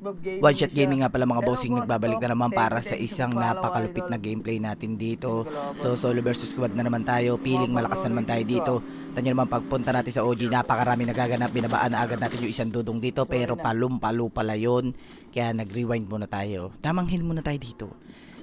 One Shot. Gaming nga pala mga bossing boss nagbabalik na naman para sa isang napakalupit na gameplay natin dito. So solo versus squad na naman tayo, piling malakas na naman tayo dito. Tanyo naman pagpunta natin sa OG, napakarami nagaganap, binabaan na agad natin yung isang dudong dito pero palum-palo pala yun. Kaya nag-rewind muna tayo. Tamang heal muna tayo dito.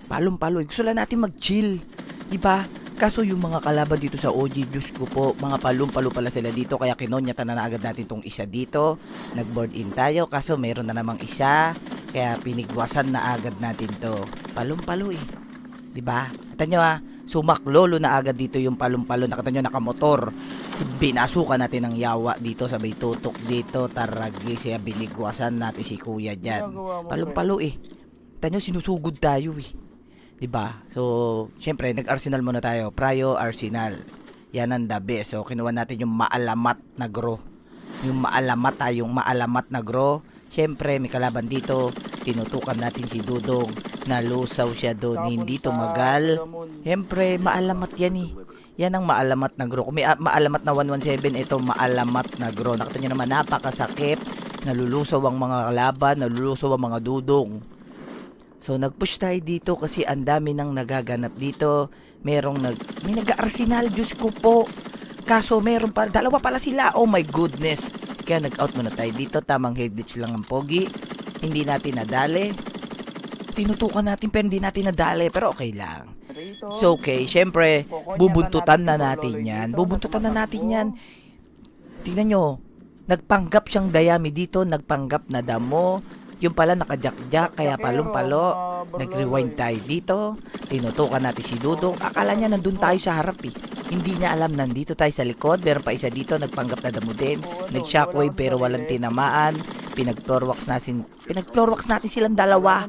Palum-palo, gusto lang natin mag-chill. Diba? Kaso yung mga kalaban dito sa OG, Diyos ko po, mga palum-palo pala sila dito. Kaya kinonyatan na, na agad natin tong isa dito. Nag-board in tayo, kaso meron na namang isa. Kaya pinigwasan na agad natin to. Palum-palo eh. 'Di ba? Kita nyo ha, sumaklolo na agad dito yung palum-palo. Nakita nyo nakamotor. Binasukan natin ng yawa dito, sabay tutok dito, taragi siya, binigwasan natin si kuya dyan. Palum-palo eh. Kita nyo, sinusugod tayo eh. 'Di ba? So, syempre, nag-Arsenal muna tayo. Prayo Arsenal. Yan ang the best. So, kinuha natin yung maalamat na grow. Yung maalamat tayong maalamat na grow. Syempre, may kalaban dito. Tinutukan natin si Dudong. Nalusaw siya doon. Hindi tumagal. Syempre, maalamat yan eh. Yan ang maalamat na grow. Kung may ah, maalamat na 117, ito maalamat na grow. Nakita nyo naman, napakasakit. Nalulusaw ang mga kalaban, nalulusaw ang mga dudong. So nag-push tayo dito kasi ang dami nang nagaganap dito. Merong nag may nag-arsenal, Diyos ko po. Kaso meron pa dalawa pala sila. Oh my goodness. Kaya nag-out muna tayo dito. Tamang head ditch lang ang pogi. Hindi natin nadali. Tinutukan natin pero hindi natin nadali. Pero okay lang. So okay, syempre, bubuntutan na natin yan. Bubuntutan na natin yan. Tingnan nyo, nagpanggap siyang dayami dito, nagpanggap na damo. Yung pala nakajakjak, kaya palong-palo. Nag-rewind tayo dito. Tinutukan natin si Dudong. Akala niya nandun tayo sa harap eh. Hindi niya alam nandito tayo sa likod. Meron pa isa dito, nagpanggap na damo din. Nag-shockwave pero walang tinamaan. Pinag-floor wax natin. Pinag-floor wax natin silang dalawa.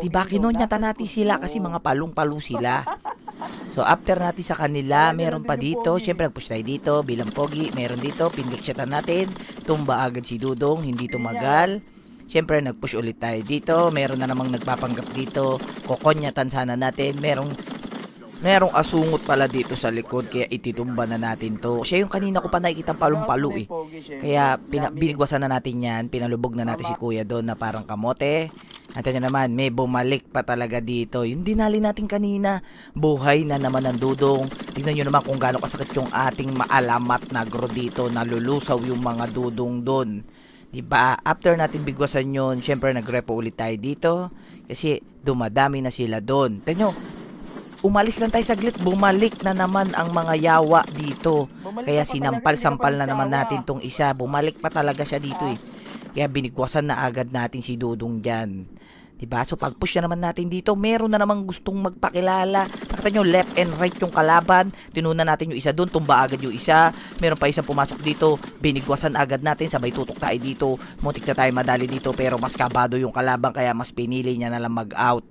Diba, kinonyata natin sila kasi mga palong-palo sila. So, after natin sa kanila, meron pa dito. Siyempre, nag-push tayo dito. Bilang pogi, meron dito. Pindiksatan natin. Tumba agad si Dudong. Hindi tumagal. Siyempre, nag-push ulit tayo dito. Meron na namang nagpapanggap dito. Kokonyatan sana natin. Merong merong asungot pala dito sa likod kaya ititumba na natin to. Siya yung kanina ko pa nakikita palong-palo eh. Kaya pina, binigwasan na natin yan, pinalubog na natin si kuya doon na parang kamote. Natin nyo naman, may bumalik pa talaga dito. Yung dinali natin kanina, buhay na naman ang dudong. Tingnan nyo naman kung gaano kasakit yung ating maalamat na gro dito. Nalulusaw yung mga dudong doon. Diba? After natin bigwasan yun, syempre nagrepo ulit tayo dito. Kasi dumadami na sila doon. Tingnan nyo, umalis lang tayo saglit, bumalik na naman ang mga yawa dito. Kaya sinampal-sampal na naman natin tong isa. Bumalik pa talaga siya dito eh. Kaya binigwasan na agad natin si Dudong dyan. Diba? So pag-push na naman natin dito, meron na namang gustong magpakilala. Nakita nyo, left and right yung kalaban. Tinuna natin yung isa doon, tumba agad yung isa. Meron pa isang pumasok dito, binigwasan agad natin, sabay tutok tayo dito. Muntik na tayo madali dito, pero mas kabado yung kalaban, kaya mas pinili niya na lang mag-out.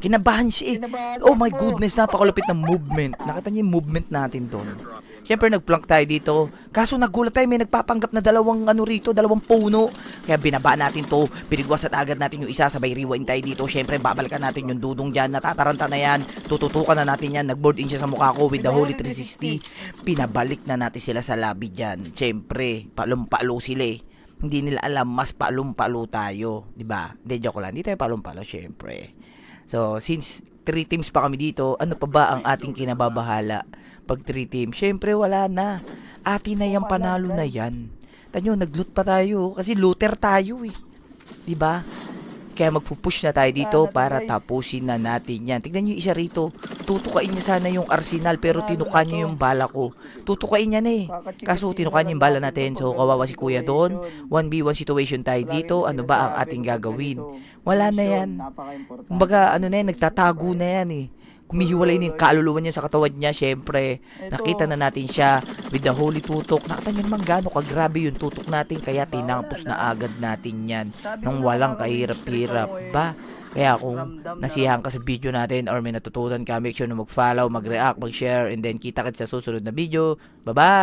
Kinabahan siya eh. Oh my goodness, napakalupit ng movement. Nakita niyo yung movement natin doon. Siyempre nagplank tayo dito. Kaso nagulat tayo, may nagpapanggap na dalawang ano rito, dalawang puno. Kaya binaba natin to, binigwasan agad natin yung isa, sabay rewind tayo dito. Siyempre babalikan natin yung dudong dyan, natataranta na yan. Tututukan na natin yan, nagboard in siya sa mukha ko with the holy 360. Pinabalik na natin sila sa lobby dyan. Siyempre, palumpalo sila eh. Hindi nila alam, mas palumpalo tayo. 'di ba? Hindi, joke lang. Hindi tayo palumpalo, syempre. So, since three teams pa kami dito, ano pa ba ang ating kinababahala pag three teams? Syempre, wala na. Atin na yung panalo na yan. Tanyo, nag-loot pa tayo kasi looter tayo eh. 'Di ba? Kaya magpupush na tayo dito para tapusin na natin yan. Tignan nyo isa rito. Tutukain niya sana yung arsenal pero tinuka niya yung bala ko. Tutukain niya na eh. Kaso tinuka niya yung bala natin. So kawawa si kuya doon. 1v1 situation tayo dito. Ano ba ang ating gagawin? Wala na yan. Kumbaga ano na yan, nagtatago na yan eh. Kumihiwalay na yung kaluluwa niya sa katawan niya, syempre. Nakita na natin siya with the holy tutok. Nakita niyo naman gaano kagrabe yung tutok natin, kaya tinampos na agad natin yan nang walang kahirap-hirap ba? Kaya kung nasiyahan ka sa video natin or may natutunan ka, make sure na mag-follow, mag-react, mag-share, and then kita kita sa susunod na video. Bye-bye!